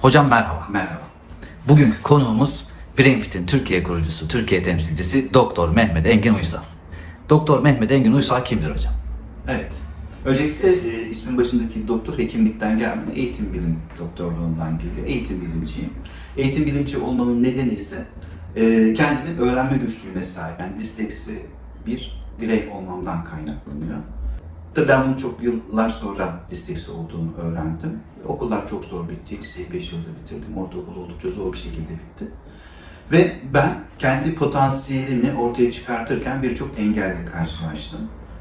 Hocam merhaba. Merhaba. Bugünkü konuğumuz BrainFit'in Türkiye kurucusu, Türkiye temsilcisi Doktor Mehmet Engin Uysal. Doktor Mehmet Engin Uysal kimdir hocam? Evet. Öncelikle e, ismin başındaki doktor hekimlikten gelmiyor. Eğitim bilim doktorluğundan geliyor. Eğitim bilimciyim. Eğitim bilimci olmamın nedeni ise e, kendimin öğrenme güçlüğüne sahip. Yani disleksi bir birey olmamdan kaynaklanıyor. Tabii ben bunu çok yıllar sonra disleksi olduğunu öğrendim. Okullar çok zor bitti. Liseyi 5 yılda bitirdim. Ortaokul oldukça zor bir şekilde bitti. Ve ben kendi potansiyelimi ortaya çıkartırken birçok engelle karşılaştım.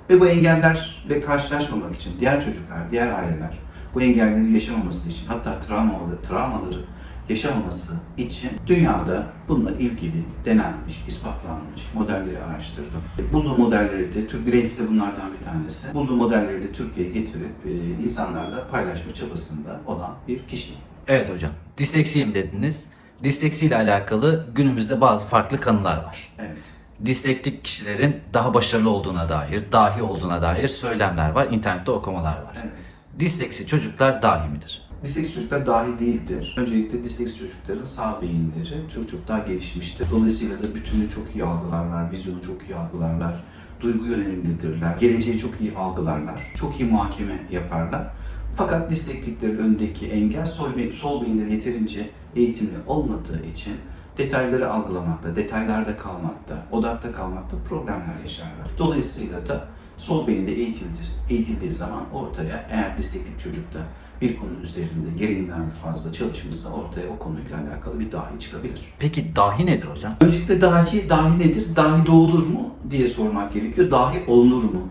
Ve bu engellerle karşılaşmamak için diğer çocuklar, diğer aileler bu engelleri yaşamaması için hatta travmaları, travmaları yaşamaması için dünyada bununla ilgili denenmiş, ispatlanmış modelleri araştırdım. Bulduğum modelleri de, Türk Brainfit de bunlardan bir tanesi. Bulduğum modelleri de Türkiye'ye getirip e, insanlarla paylaşma çabasında olan bir kişiyim. Evet hocam. Disleksiyim dediniz. Disleksi ile alakalı günümüzde bazı farklı kanılar var. Evet. Dislektik kişilerin daha başarılı olduğuna dair, dahi olduğuna dair söylemler var. İnternette okumalar var. Evet. Disleksi çocuklar dahi midir? Disleksi çocuklar dahi değildir. Öncelikle disleksi çocukların sağ beyinleri çok çok daha gelişmiştir. Dolayısıyla da bütünü çok iyi algılarlar, vizyonu çok iyi algılarlar, duygu yönelimlidirler, geleceği çok iyi algılarlar, çok iyi muhakeme yaparlar. Fakat dislektiklerin önündeki engel sol, beyin, sol beyinleri yeterince eğitimli olmadığı için detayları algılamakta, detaylarda kalmakta, odakta kalmakta problemler yaşarlar. Dolayısıyla da sol beyinde eğitildiği, eğitildiği zaman ortaya eğer dislektik çocukta bir konu üzerinde gereğinden fazla çalışmışsa ortaya o konuyla alakalı bir dahi çıkabilir. Peki dahi nedir hocam? Öncelikle dahi, dahi nedir? Dahi doğulur mu diye sormak gerekiyor. Dahi olunur mu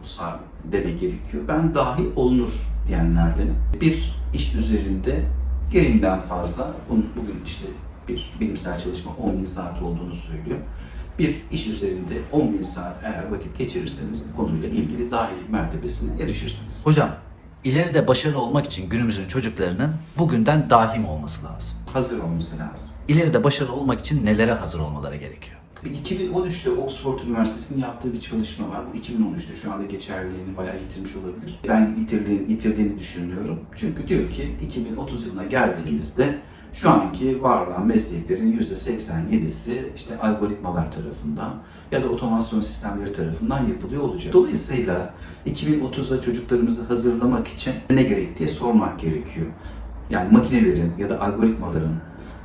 demek gerekiyor. Ben dahi olunur diyenlerdenim. Bir iş üzerinde gereğinden fazla, bunun bugün işte bir bilimsel çalışma 10 bin saat olduğunu söylüyor. Bir iş üzerinde 10 bin saat eğer vakit geçirirseniz konuyla ilgili dahilik mertebesine erişirsiniz. Hocam ileride başarılı olmak için günümüzün çocuklarının bugünden dahi mi olması lazım? Hazır olması lazım. İleride başarılı olmak için nelere hazır olmaları gerekiyor? Bir 2013'te Oxford Üniversitesi'nin yaptığı bir çalışma var. Bu 2013'te şu anda geçerliliğini bayağı yitirmiş olabilir. Ben yitirdiğini, yitirdiğini düşünüyorum. Çünkü diyor ki 2030 yılına geldiğimizde şu anki var olan mesleklerin %87'si işte algoritmalar tarafından ya da otomasyon sistemleri tarafından yapılıyor olacak. Dolayısıyla 2030'da çocuklarımızı hazırlamak için ne gerek diye sormak gerekiyor. Yani makinelerin ya da algoritmaların,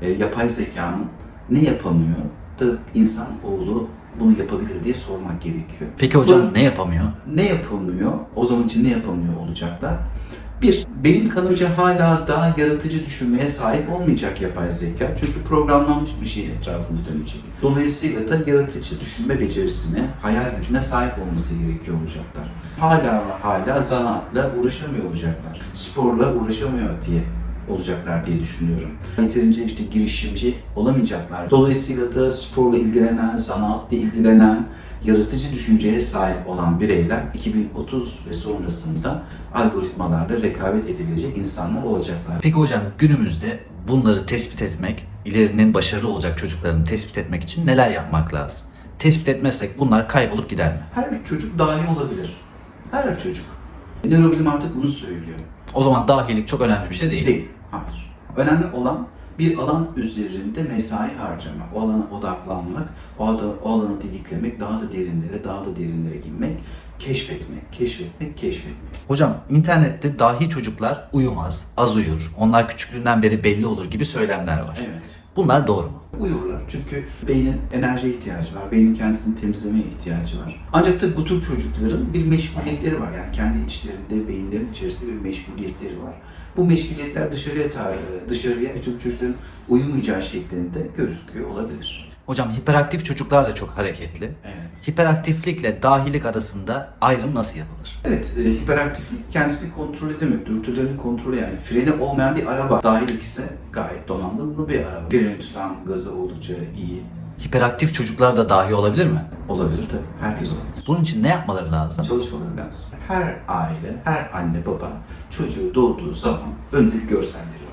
e, yapay zekanın ne yapamıyor da insan oğlu bunu yapabilir diye sormak gerekiyor. Peki hocam Bu- ne yapamıyor? ne yapılmıyor? O zaman için ne yapamıyor olacaklar? Bir, benim kanımca hala daha yaratıcı düşünmeye sahip olmayacak yapay zeka. Çünkü programlanmış bir şeyin etrafında dönecek. Dolayısıyla da yaratıcı düşünme becerisine, hayal gücüne sahip olması gerekiyor olacaklar. Hala hala zanaatla uğraşamıyor olacaklar. Sporla uğraşamıyor diye olacaklar diye düşünüyorum. Yeterince işte girişimci olamayacaklar. Dolayısıyla da sporla ilgilenen, zanaatla ilgilenen, yaratıcı düşünceye sahip olan bireyler 2030 ve sonrasında algoritmalarla rekabet edebilecek insanlar olacaklar. Peki hocam günümüzde bunları tespit etmek, ilerinin başarılı olacak çocuklarını tespit etmek için neler yapmak lazım? Tespit etmezsek bunlar kaybolup gider mi? Her çocuk dahi olabilir. Her çocuk. Nörobilim artık bunu söylüyor. O zaman dahilik çok önemli bir şey değil. Değil. Hayır. Önemli olan bir alan üzerinde mesai harcamak, o alana odaklanmak, o, ada, o alanı didiklemek, daha da derinlere, daha da derinlere inmek, keşfetmek, keşfetmek, keşfetmek. Hocam internette dahi çocuklar uyumaz, az uyur, onlar küçüklüğünden beri belli olur gibi söylemler var. Evet. Bunlar doğru mu? Uyurlar çünkü beynin enerjiye ihtiyacı var, beynin kendisini temizlemeye ihtiyacı var. Ancak tabii bu tür çocukların bir meşguliyetleri var. Yani kendi içlerinde, beyinlerin içerisinde bir meşguliyetleri var. Bu meşguliyetler dışarıya dışarıya işte çocukların uyumayacağı şeklinde gözüküyor olabilir. Hocam hiperaktif çocuklar da çok hareketli. Evet. Hiperaktiflikle dahilik arasında ayrım nasıl yapılır? Evet, e, hiperaktiflik kendisini kontrol edemek, dürtülerini kontrol yani freni olmayan bir araba. Dahilik ise gayet donanımlı bir araba. Freni tutan gazı oldukça iyi. Hiperaktif çocuklar da dahi olabilir mi? Olabilir tabii, herkes olabilir. Bunun için ne yapmaları lazım? Çalışmaları lazım. Her aile, her anne baba çocuğu doğduğu zaman bir görselleri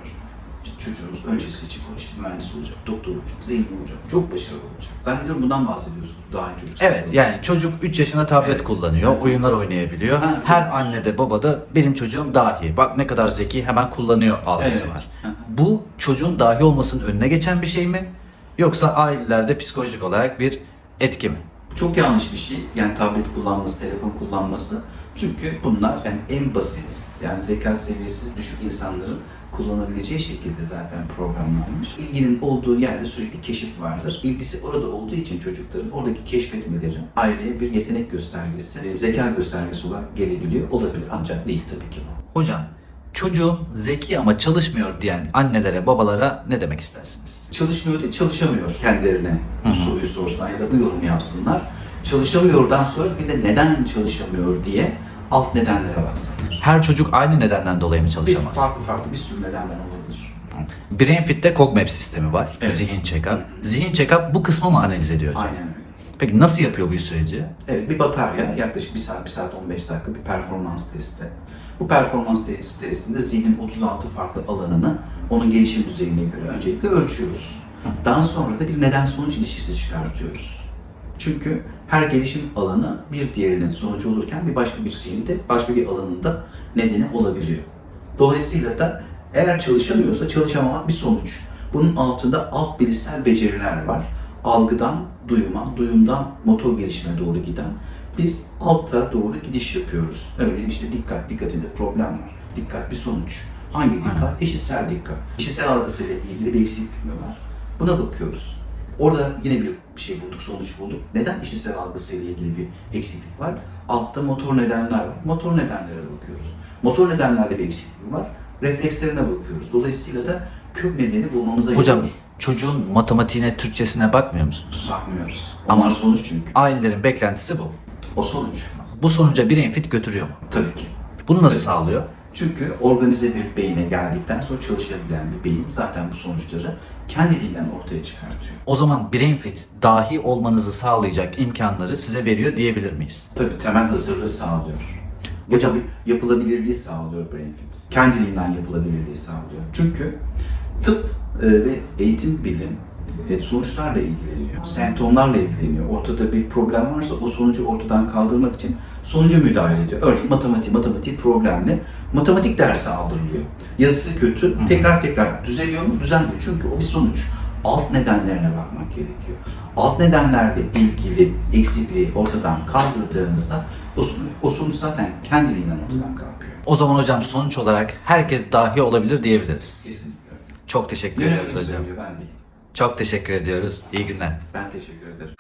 çocuğumuz öncesi için işte mühendis olacak, doktor olacak, zengin olacak, çok başarılı olacak. Zannediyorum bundan bahsediyorsunuz daha önce. Evet yani çocuk 3 yaşında tablet Evet. kullanıyor, oyunlar oynayabiliyor. Ha, Her anne de baba da benim çocuğum dahi. Bak ne kadar zeki hemen kullanıyor algısı Evet. var. Hı hı. Bu çocuğun dahi olmasının önüne geçen bir şey mi? Yoksa ailelerde psikolojik olarak bir etki mi? Çok yanlış bir şey. Yani tablet kullanması, telefon kullanması. Çünkü bunlar yani en basit, yani zeka seviyesi düşük insanların kullanabileceği şekilde zaten programlanmış. İlginin olduğu yerde sürekli keşif vardır. İlgisi orada olduğu için çocukların oradaki keşfetmeleri aileye bir yetenek göstergesi, e, zeka göstergesi olarak gelebiliyor. Olabilir ancak değil tabii ki bu. Hocam çocuğum zeki ama çalışmıyor diyen annelere babalara ne demek istersiniz? Çalışmıyor değil, çalışamıyor kendilerine bu soruyu sorsunlar ya da bu yorumu yapsınlar. Çalışamıyordan sonra bir de neden çalışamıyor diye alt nedenlere baksınlar. Her çocuk aynı nedenden dolayı mı Bir çalışamaz? farklı farklı bir sürü nedenden olabilir. BrainFit'te CogMap sistemi var. Evet. Zihin check-up. Zihin check-up bu kısmı mı analiz ediyor hocam? Aynen. Peki nasıl yapıyor bu süreci? Evet bir batarya yaklaşık 1 saat, 1 saat 15 dakika bir performans testi. Bu performans testi testinde zihnin 36 farklı alanını onun gelişim düzeyine göre öncelikle ölçüyoruz. Daha sonra da bir neden sonuç ilişkisi çıkartıyoruz. Çünkü her gelişim alanı bir diğerinin sonucu olurken bir başka bir şeyin de başka bir alanında nedeni olabiliyor. Dolayısıyla da eğer çalışamıyorsa çalışamamak bir sonuç. Bunun altında alt bilişsel beceriler var. Algıdan duyuma, duyumdan motor gelişime doğru giden biz alta doğru gidiş yapıyoruz. Örneğin işte dikkat, dikkatinde problem var. Dikkat bir sonuç. Hangi dikkat? İşitsel dikkat. İşitsel algısıyla ilgili bir eksiklik mi var? Buna bakıyoruz. Orada yine bir şey bulduk, sonuç bulduk. Neden işitsel algısıyla ilgili bir eksiklik var? Altta motor nedenler var. Motor nedenlere bakıyoruz. Motor nedenlerde bir eksiklik var. Reflekslerine bakıyoruz. Dolayısıyla da kök nedeni bulmamıza Hocam. Çocuğun matematiğine, Türkçesine bakmıyor musunuz? bakmıyoruz. Ama- Ama sonuç çünkü. Ailelerin beklentisi bu. O sonuç. Bu sonuca BrainFit götürüyor mu? Tabii ki. Bunu nasıl Evet. sağlıyor? Çünkü organize bir beyine geldikten sonra çalışabilen bir beyin zaten bu sonuçları kendiliğinden ortaya çıkartıyor. O zaman BrainFit dahi olmanızı sağlayacak imkanları size veriyor diyebilir miyiz? Tabii temel hazırlığı sağlıyor. Hocam- Hocam yapılabilirliği sağlıyor BrainFit. Kendiliğinden yapılabilirliği sağlıyor. Çünkü tıp ve eğitim bilim e, sonuçlarla ilgileniyor. Semptomlarla ilgileniyor. Ortada bir problem varsa o sonucu ortadan kaldırmak için sonuca müdahale ediyor. Örneğin matematik, matematik problemli matematik dersi aldırılıyor. Yazısı kötü, tekrar tekrar düzeliyor mu? Düzelmiyor. Çünkü o bir sonuç. Alt nedenlerine bakmak gerekiyor. Alt nedenlerle ilgili eksikliği ortadan kaldırdığınızda o sonuç, o sonuç zaten kendiliğinden ortadan kalkıyor. O zaman hocam sonuç olarak herkes dahi olabilir diyebiliriz. Kesinlikle. Çok teşekkür ediyoruz hocam. ben değil. Çok teşekkür ediyoruz. İyi günler. Ben teşekkür ederim.